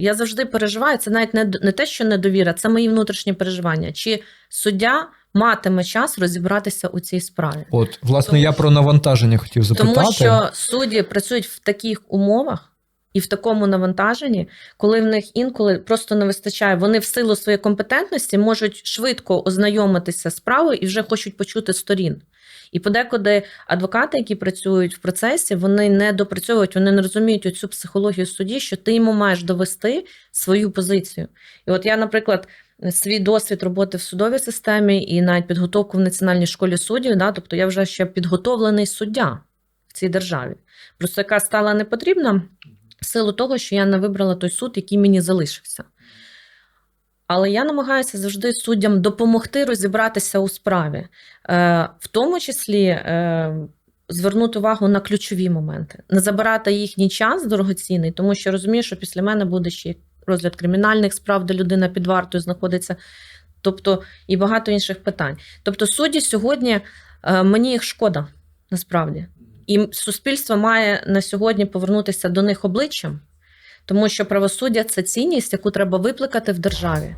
Я завжди переживаю, це навіть не, не те, що недовіра, це мої внутрішні переживання. Чи суддя матиме час розібратися у цій справі? От, власне, Тому я про навантаження хотів запитати. Тому що судді працюють в таких умовах і в такому навантаженні, коли в них інколи просто не вистачає. Вони в силу своєї компетентності можуть швидко ознайомитися з справою і вже хочуть почути сторін. І подекуди адвокати, які працюють в процесі, вони не допрацьовують, вони не розуміють оцю психологію судді, що ти йому маєш довести свою позицію. І от я, наприклад, свій досвід роботи в судовій системі і навіть підготовку в Національній школі суддів, да, тобто я вже ще підготовлений суддя в цій державі. Просто яка стала не потрібна в силу того, що я не вибрала той суд, який мені залишився. Але я намагаюся завжди суддям допомогти розібратися у справі, е, в тому числі е, звернути увагу на ключові моменти, не забирати їхній час дорогоцінний, тому що розумію, що після мене буде ще розгляд кримінальних справ, де людина під вартою знаходиться, тобто і багато інших питань. Тобто, судді сьогодні е, мені їх шкода насправді. І суспільство має на сьогодні повернутися до них обличчям, тому що правосуддя це цінність, яку треба викликати в державі.